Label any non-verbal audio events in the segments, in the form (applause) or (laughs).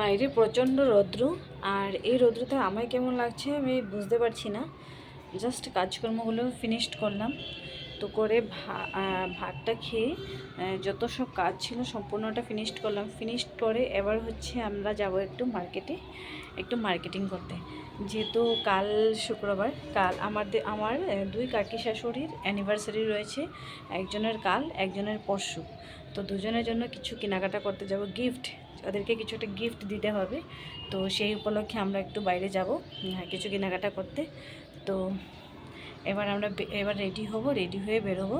বাইরে প্রচণ্ড রৌদ্র। আর এই রৌদ্রতে আমায় কেমন লাগছে আমি বুঝতে পারছি না। জাস্ট কাজকর্মগুলো ফিনিশড করলাম। তো করে ভাতটা খেয়ে যত সব কাজ ছিল সম্পূর্ণটা ফিনিশড করলাম। ফিনিশড করে এবার হচ্ছে আমরা যাব একটু মার্কেটে একটু মার্কেটিং করতে। যেহেতু কাল শুক্রবার কাল আমাদের আমার দুই কাকি শাশুড়ির অ্যানিভার্সারি রয়েছে একজনের কাল একজনের পরশু। তো দুজনের জন্য কিছু কেনাকাটা করতে যাব গিফট ওদেরকে কিছু একটা গিফট দিতে হবে। তো সেই উপলক্ষে আমরা একটু বাইরে যাব হ্যাঁ, কিছু কেনাকাটা করতে। তো এবার আমরা এবার রেডি হব রেডি হয়ে বেরোবো।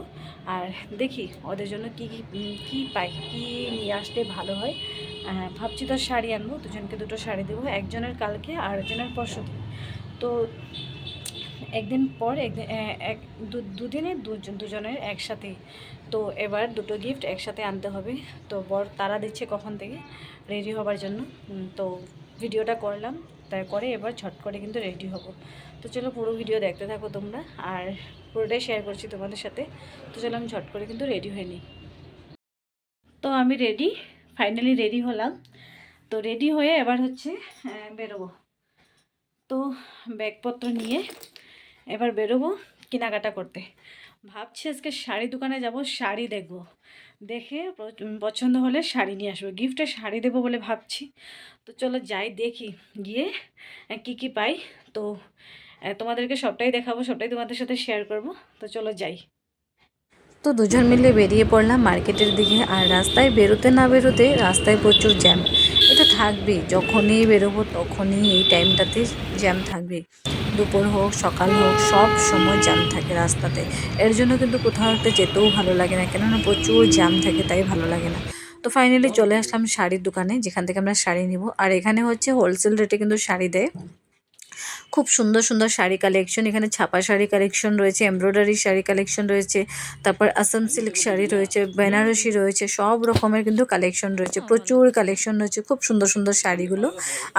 আর দেখি ওদের জন্য কী কী কী পাই, কী নিয়ে আসলে ভালো হয়। ভাবছি তো শাড়ি আনব, দুজনকে দুটো শাড়ি দেবো, একজনের কালকে আর একজনের পরশু তো একদিন পর, একদিন এক দুদিনে দুজন দুজনের একসাথে। তো এবার দুটো গিফট একসাথে আনতে হবে। তো বর তারা দিচ্ছে কখন থেকে? রেডি হবার জন্য। তো ভিডিওটা করলাম। তাই করে এবার ছট করে কিন্তু রেডি হব। তো চলো পুরো ভিডিও দেখতে থাকো তোমরা আর পুরোটাই শেয়ার করছি তোমাদের সাথে। তো চলো আমি ছট করে কিন্তু রেডি হয়ে নিই। তো আমি রেডি ফাইনালি রেডি হলাম। তো রেডি হয়ে এবার হচ্ছে বেরোবো। তো ব্যাগপত্র নিয়ে এবার বেরোবো কেনাকাটা করতে। ভাবছি আজকে শাড়ি দোকানে যাব, শাড়ি দেখব। দেখে পছন্দ হলে শাড়ি নিয়ে আসব। গিফটে শাড়ি দেবো বলে ভাবছি। তো চলো যাই, দেখি। গিয়ে কি কি পাই। তো তোমাদেরকে সবটাই দেখাবো, সবটাই তোমাদের সাথে শেয়ার করব। তো চলো যাই। তো দুজন মিলে বেরিয়ে পড়লাম মার্কেটের দিকে। আর রাস্তায় বেরোতে না বেরোতে রাস্তায় প্রচুর জ্যাম এটা থাকবেই, যখনই বেরোবো তখনই এই টাইমটাতে জ্যাম থাকবে দুপুর হোক, সকাল হোক, সব সময় জ্যাম থাকে রাস্তাতে। এর জন্য কিন্তু কোথাও একটা যেতেও ভালো লাগে না, কেননা প্রচুর জ্যাম থাকে, তাই ভালো লাগে না। তো ফাইনালি চলে আসলাম শাড়ির দোকানে, যেখান থেকে আমরা শাড়ি নিব। আর এখানে হচ্ছে হোলসেল রেটে কিন্তু শাড়ি দেয়। খুব সুন্দর সুন্দর শাড়ি কালেকশন এখানে ছাপা শাড়ি কালেকশন রয়েছে এমব্রয়ডারি শাড়ি কালেকশন রয়েছে, তারপর আসাম সিল্ক শাড়ি রয়েছে বেনারসি রয়েছে, সব রকমের কিন্তু কালেকশন রয়েছে, প্রচুর কালেকশন রয়েছে, খুব সুন্দর সুন্দর শাড়িগুলো।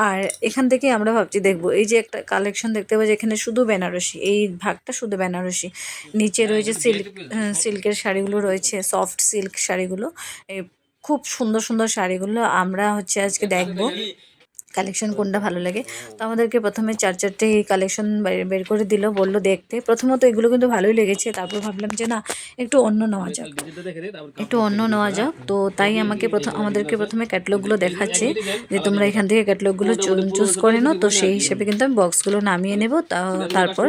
আর এখান থেকে আমরা ভাবছি দেখব, এই যে একটা কালেকশন দেখতে পাচ্ছি, এখানে শুধু বেনারসি এই ভাগটা শুধু বেনারসি নিচে রয়েছে সিল্ক সিল্কের শাড়িগুলো রয়েছে সফট সিল্ক শাড়িগুলো। খুব সুন্দর সুন্দর শাড়িগুলো আমরা হচ্ছে আজকে দেখব। কালেকশন কোনটা ভালো লাগে? তো আমাদেরকে প্রথমে চার চারটে কালেকশন বের করে দিল বলল দেখতে। প্রথমত এগুলো কিন্তু ভালোই লেগেছে। তারপর ভাবলাম যে না একটু অন্য নেওয়া যাক। একটু অন্য নেওয়া যাক। তো তাই আমাকে প্রথম আমাদেরকে প্রথমে ক্যাটলগুলো দেখাচ্ছে যে তোমরা এখান থেকে ক্যাটলগুলো চুজ করে নাও। তো সেই হিসেবে কিন্তু আমি বক্সগুলো নামিয়ে নেব। তা- তারপর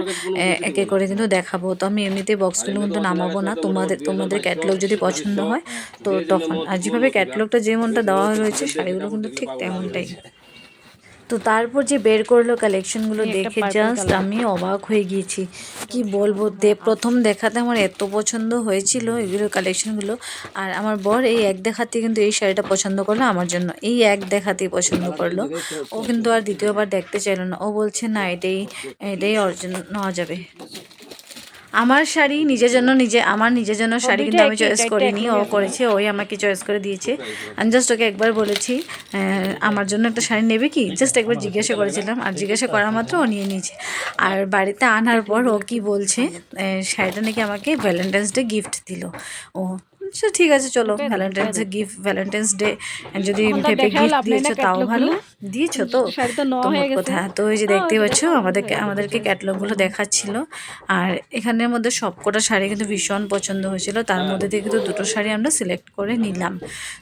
একে করে কিন্তু দেখাবো। তো আমি এমনিতেই বক্সগুলো কিন্তু নামাবো না। তোমাদের তোমাদের ক্যাটলগ যদি পছন্দ হয় তো তখন আর যেভাবে ক্যাটলগটা যেমনটা দেওয়া রয়েছে শাড়িগুলো কিন্তু ঠিক তেমনটাই। তো তারপর যে বের করল কালেকশনগুলো দেখে জাস্ট আমি অবাক হয়ে গিয়েছি। কি বলব? দে প্রথম দেখাতে আমার এত পছন্দ হয়েছিল এগুলো কালেকশনগুলো আর আমার বর এই এক দেখাতে কিন্তু এই শাড়িটা পছন্দ করল আমার জন্য। এই এক দেখাতেই পছন্দ করল। ও কিন্তু আর দ্বিতীয়বার দেখতে চাইলো না। ও বলছে না এটাই এটাই অর্জন নেওয়া যাবে। আমার শাড়ি নিজের জন্য নিজে আমার নিজের জন্য শাড়ি কিন্তু আমি চয়েস করিনি ও করেছে ওই আমাকে চয়েস করে দিয়েছে। আমি জাস্ট ওকে একবার বলেছি আমার জন্য একটা শাড়ি নেবে কি? জাস্ট একবার জিজ্ঞাসা করেছিলাম আর জিজ্ঞাসা করা মাত্র ও নিয়ে নিয়েছে। আর বাড়িতে আনার পর ও কি বলছে শাড়িটা নাকি আমাকে ভ্যালেন্টাইন্স ডে গিফট দিল। ও আচ্ছা ঠিক আছে চলো। ভ্যালেন্টাইন্স গিফট ভ্যালেন্টাইন্স ডে যদি ভেবে গিফট দিয়েছ তাও ভালো। দিয়েছ তো? তোমার কথা তো ওই যে দেখতে পাচ্ছ আমাদেরকে আমাদেরকে ক্যাটলগুলো দেখাচ্ছিল। আর এখানের মধ্যে সবকটা শাড়ি কিন্তু ভীষণ পছন্দ হয়েছিল। তার মধ্যে থেকে কিন্তু দুটো শাড়ি আমরা সিলেক্ট করে নিলাম।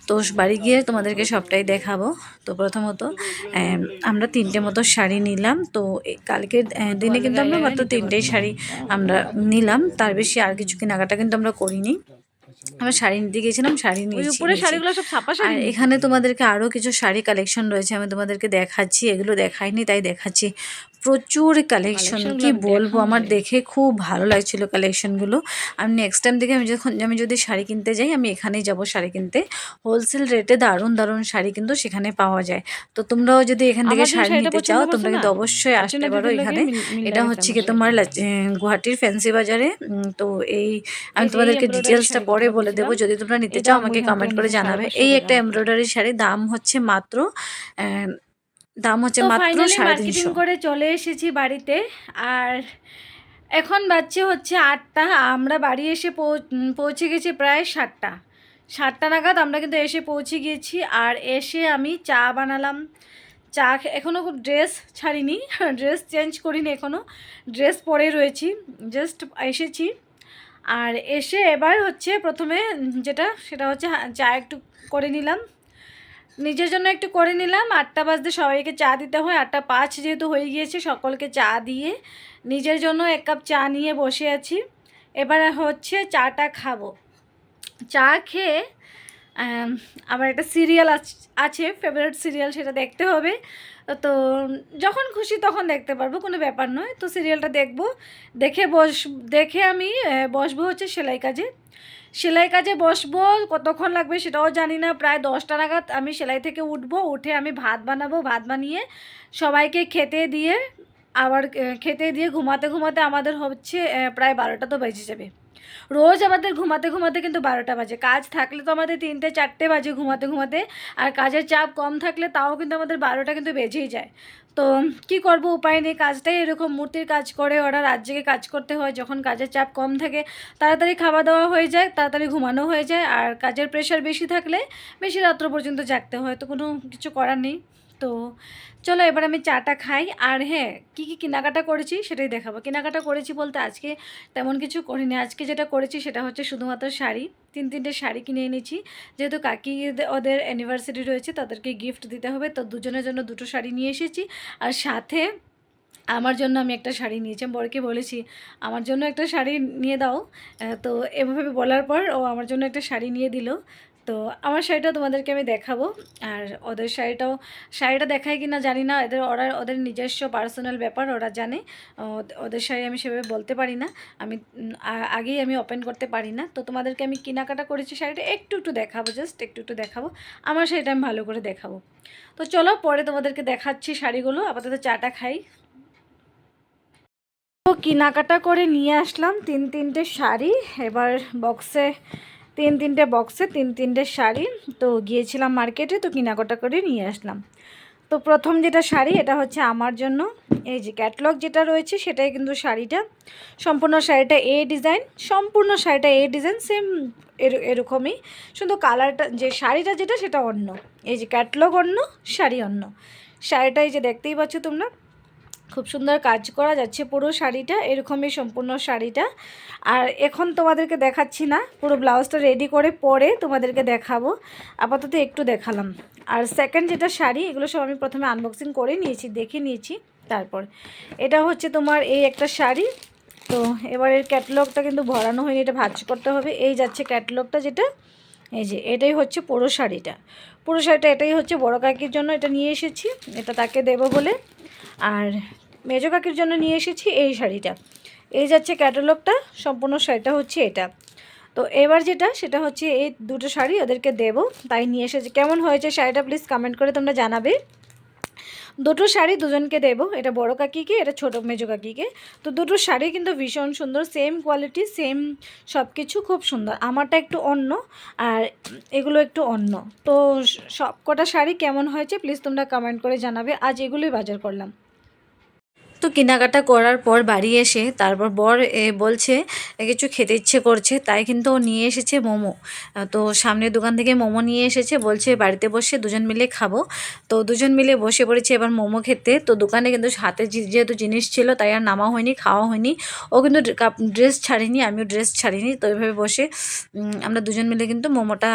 তো বাড়ি গিয়ে তোমাদেরকে সবটাই দেখাবো। তো প্রথমত আম, আমরা তিনটে মতো শাড়ি নিলাম। তো কালকের দিনে কিন্তু আমরা মাত্র তিনটেই শাড়ি আমরা নিলাম। তার বেশি আর কিছু কেনাকাটা কিন্তু আমরা করিনি। আমরা শাড়ি নিতে গিয়েছিলাম শাড়ি নিয়ে উপরে শাড়িগুলো সব ছাপা আর শাড়ি এখানে তোমাদেরকে আরও কিছু শাড়ি কালেকশন রয়েছে আমি তোমাদেরকে দেখাচ্ছি এগুলো দেখাইনি তাই দেখাচ্ছি। প্রচুর কালেকশন কি বলব? আমার দেখে খুব ভালো লাগছিল কালেকশনগুলো আমি নেক্সট টাইম থেকে আমি যখন আমি যদি শাড়ি কিনতে যাই আমি এখানেই যাব শাড়ি কিনতে। হোলসেল রেটে দারুণ দারুণ শাড়ি কিন্তু সেখানে পাওয়া যায়। তো তোমরাও যদি এখান থেকে শাড়ি নিতে চাও তোমরা কিন্তু অবশ্যই আসতে পারো এখানে। এটা হচ্ছে কি তোমার গুয়াহাটির ফ্যান্সি বাজারে। তো এই আমি তোমাদেরকে ডিটেলসটা পরে বলে দেবো। যদি তোমরা নিতে চাও আমাকে কমেন্ট করে জানাবে। এই একটা। এমব্রয়ডারি শাড়ি দাম হচ্ছে মাত্র আহ, দাম হচ্ছে মাত্র সাড়ে মার্কেটিং তিনশো করে চলে এসেছি বাড়িতে আর এখন বাজছে হচ্ছে আটটা আমরা বাড়ি এসে পৌঁছে গেছি প্রায় সাতটা। সাতটা নাগাদ আমরা কিন্তু এসে পৌঁছে গিয়েছি আর এসে আমি চা বানালাম। চা এখনও ড্রেস ছাড়িনি (laughs) ড্রেস চেঞ্জ করিনি এখনও ড্রেস পরে রয়েছি জাস্ট এসেছি। আর এসে এবার হচ্ছে প্রথমে যেটা সেটা হচ্ছে চা একটু করে নিলাম। নিজের জন্য একটু করে নিলাম। আটটা বাজতে সবাইকে চা দিতে হয়। আটটা পাঁচ যেহেতু হয়ে গিয়েছে, সকলকে চা দিয়ে নিজের জন্য এক কাপ চা নিয়ে বসে আছি। এবার হচ্ছে চাটা খাব। চা খেয়ে আমার একটা সিরিয়াল আছে ফেভারিট সিরিয়াল সেটা দেখতে হবে। তো যখন খুশি তখন দেখতে পারব, কোনো ব্যাপার নয়। তো সিরিয়ালটা দেখব। দেখে বস, দেখে আমি বসবো হচ্ছে সেলাই কাজে। সেলাই কাজে বসবো, কতক্ষণ লাগবে সেটাও জানি না, প্রায় দশটা নাগাদ আমি সেলাই থেকে উঠবো, উঠে আমি ভাত বানাবো, ভাত বানিয়ে সবাইকে খেতে দিয়ে আবার খেতে দিয়ে ঘুমাতে ঘুমাতে আমাদের হচ্ছে প্রায় বারোটা তো বেজে যাবে। রোজ আমাদের ঘুমাতে ঘুমাতে কিন্তু বারোটা বাজে। কাজ থাকলে তো আমাদের তিনটে, চারটে বাজে ঘুমাতে ঘুমাতে। আর কাজের চাপ কম থাকলে তাও কিন্তু আমাদের বারোটা কিন্তু বেজেই যায়। তো কি করব উপায় নেই, কাজটাই এরকম। মূর্তির কাজ করে, ওরা রাত জেগে কাজ করতে হয়। যখন কাজের চাপ কম থাকে, তাড়াতাড়ি খাওয়া দাওয়া হয়ে যায়, তাড়াতাড়ি ঘুমানো হয়ে যায়। আর কাজের প্রেশার বেশি থাকলে, বেশি রাত্র পর্যন্ত জাগতে হয়। তো কোনো কিছু করার নেই। তো চলো এবার আমি চাটা খাই। আর হ্যাঁ কী কী কেনাকাটা করেছি সেটাই দেখাবো। কেনাকাটা করেছি বলতে আজকে তেমন কিছু করিনি। আজকে যেটা করেছি সেটা হচ্ছে শুধুমাত্র শাড়ি, তিন, তিনটে শাড়ি কিনে এনেছি। যেহেতু কাকি ওদের অ্যানিভার্সারি রয়েছে, তাদেরকে গিফট দিতে হবে। তো দুজনের জন্য দুটো শাড়ি নিয়ে এসেছি। আর সাথে আমার জন্য আমি একটা শাড়ি নিয়েছি। আমি বরকে বলেছি, আমার জন্য একটা শাড়ি নিয়ে দাও। তো এভাবে বলার পর ও আমার জন্য একটা শাড়ি নিয়ে দিল। তো আমার শাড়িটা তোমাদেরকে আমি দেখাবো। আর ওদের শাড়িটাও, শাড়িটা দেখায় কি না জানি না। এদের ওরা, ওদের নিজস্ব পার্সোনাল ব্যাপার, ওরা জানে। ওদের শাড়ি আমি সেভাবে বলতে পারি না। আমি আগেই আমি ওপেন করতে পারি না। তো তোমাদেরকে আমি কেনাকাটা করেছি শাড়িটা। একটু একটু দেখাবো জাস্ট একটু একটু দেখাবো। আমার শাড়িটা আমি ভালো করে দেখাবো। তো চলো পরে তোমাদেরকে দেখাচ্ছি শাড়িগুলো। আপাতত চাটা খাই। তো কেনাকাটা করে নিয়ে আসলাম তিন, তিনটে শাড়ি। এবার বক্সে তিন তিনটে বক্সে, তিন তিনটে শাড়ি। তো গিয়েছিলাম মার্কেটে, তো কেনাকাটা করে নিয়ে আসলাম। তো প্রথম যেটা শাড়ি, এটা হচ্ছে আমার জন্য। এই যে ক্যাটলগ যেটা রয়েছে, সেটাই কিন্তু শাড়িটা। সম্পূর্ণ শাড়িটা এ ডিজাইন, সম্পূর্ণ শাড়িটা এ ডিজাইন সেম এরকমই। শুধু কালারটা, যে শাড়িটা যেটা, সেটা অন্য। এই যে ক্যাটলগ অন্য, শাড়ি অন্য। শাড়িটা এই যে দেখতেই পাচ্ছ তোমরা খুব সুন্দর কাজ করা যাচ্ছে পুরো শাড়িটা, এরকমই সম্পূর্ণ শাড়িটা। আর এখন তোমাদেরকে দেখাচ্ছি না, পুরো ব্লাউজটা রেডি করে পরে তোমাদেরকে দেখাবো। আপাতত একটু দেখালাম। আর সেকেন্ড যেটা শাড়ি, এগুলো সব আমি প্রথমে আনবক্সিং করে নিয়েছি, দেখে নিয়েছি, তারপর। এটা হচ্ছে তোমার এই একটা শাড়ি। তো এবারের ক্যাটালগটা কিন্তু ভরানো হয়নি, এটা ভাজ করতে হবে। এই যাচ্ছে ক্যাটলগটা যেটা। এই যে, এটাই হচ্ছে পোড়ো শাড়িটা। পুরো শাড়িটা এটাই হচ্ছে বড় কাকির জন্য এটা নিয়ে এসেছি, এটা তাকে দেব বলে। আর মেজো কাকির জন্য নিয়ে এসেছি এই শাড়িটা। এই যাচ্ছে ক্যাটালগটা, সম্পূর্ণ শাড়িটা হচ্ছে এটা। তো এবার যেটা, সেটা হচ্ছে এই দুটো শাড়ি ওদেরকে দেব, তাই নিয়ে এসেছি। কেমন হয়েছে শাড়িটা প্লিজ কমেন্ট করে তোমরা জানাবে। দুটো শাড়ি দুজনকে দেবো। এটা বড় কাকিকে, এটা ছোট মেজো কাকিকে। তো দুটো শাড়ি কিন্তু ভীষণ সুন্দর সেম কোয়ালিটি সেম সব কিছু খুব সুন্দর। আমারটা একটু অন্য আর এগুলো একটু অন্য। তো সব কটা শাড়ি কেমন হয়েছে প্লিজ তোমরা কমেন্ট করে জানাবে। আজ এগুলোই বাজার করলাম। তো কেনাকাটা করার পর বাড়ি এসে তারপর বর বলছে কিছু খেতে ইচ্ছে করছে। তাই কিন্তু ও নিয়ে এসেছে মোমো। তো সামনের দোকান থেকে মোমো নিয়ে এসেছে, বলছে, বাড়িতে বসে দুজন মিলে খাব। তো দুজন মিলে বসে পড়েছে এবার মোমো খেতে। তো দোকানে কিন্তু হাতে যেহেতু জিনিস ছিল, তাই আর নামা হয়নি খাওয়া হয়নি। ও কিন্তু ড্রেস ছাড়িনি, আমিও ড্রেস ছাড়িনি। তো এইভাবে বসে আমরা দুজন মিলে কিন্তু মোমোটা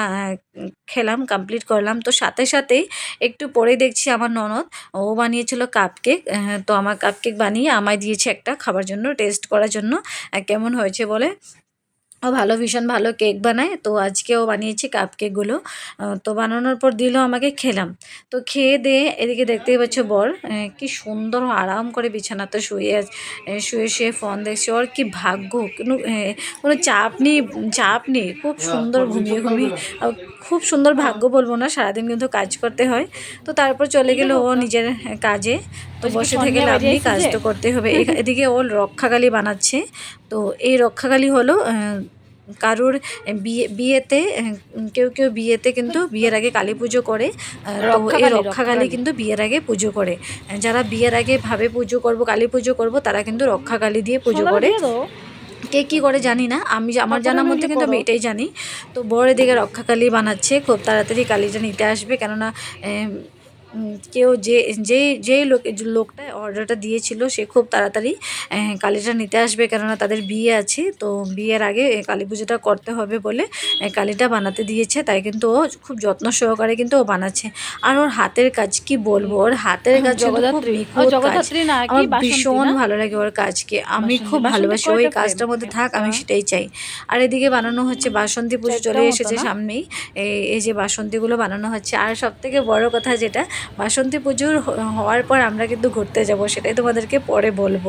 খেলাম কমপ্লিট করলাম। তো সাথে সাথেই একটু পরেই দেখছি আমার ননদ, ও বানিয়েছিল কাপ কেক তো আমার কাপ কেক বানিয়ে আমায় দিয়েছে একটা খাবার জন্য টেস্ট করার জন্য। কেমন হয়েছে বলে? ও ভালো ভীষণ ভালো কেক বানায়। তো আজকে ও বানিয়েছে কাপ কেকগুলো তো বানানোর পর দিল আমাকে খেলাম। তো খেয়ে দিয়ে এদিকে দেখতেই পাচ্ছ বর কি সুন্দর আরাম করে বিছানাতে শুয়ে আছ- শুয়ে শুয়ে ফোন দেখছে। ওর কি ভাগ্য? কোনো কোনো চাপ নেই চাপ নেই। খুব সুন্দর ঘুমিয়ে ঘুমিয়ে খুব সুন্দর ভাগ্য বলব না সারাদিন কিন্তু কাজ করতে হয়। তো তারপর চলে গেল ও নিজের কাজে। তো বসে থেকে লাভ নেই কাজ তো করতে হবে। (laughs) এদিকে ও রক্ষাকালী বানাচ্ছে। তো এই রক্ষাকালী হলো কারোর বিয়ে বিয়েতে কেউ কেউ বিয়েতে কিন্তু বিয়ের আগে কালী পুজো করে। তো এই রক্ষাকালী কিন্তু বিয়ের আগে পুজো করে। যারা বিয়ের আগে ভাবে পুজো করব কালী পুজো করব তারা কিন্তু রক্ষাকালী দিয়ে পুজো করে। কে কী করে জানি না। আমি আমার জানার মধ্যে কিন্তু আমি এটাই জানি। তো বড় দিকে রক্ষাকালী বানাচ্ছে। খুব তাড়াতাড়ি কালীটা নিতে আসবে। কেননা কেউ যে যেই যেই লোক লোকটা অর্ডারটা দিয়েছিল সে খুব তাড়াতাড়ি কালীটা নিতে আসবে কেননা তাদের বিয়ে আছে। তো বিয়ের আগে কালী পুজোটা করতে হবে বলে কালীটা বানাতে দিয়েছে। তাই কিন্তু ও খুব যত্ন সহকারে কিন্তু ও বানাচ্ছে। আর ওর হাতের কাজ কি বলব? ওর হাতের কাজ আমার ভীষণ ভালো লাগে ওর কাজকে। আমি খুব ভালোবাসি। ওই কাজটার মধ্যে থাক আমি সেটাই চাই। আর এদিকে বানানো হচ্ছে বাসন্তী পুজো চলে এসেছে সামনেই। এই এই যে বাসন্তীগুলো বানানো হচ্ছে। আর সব থেকে বড় কথা যেটা বাসন্তী পুজোর হওয়ার পর আমরা কিন্তু ঘুরতে যাব সেটাই তোমাদেরকে পরে বলব।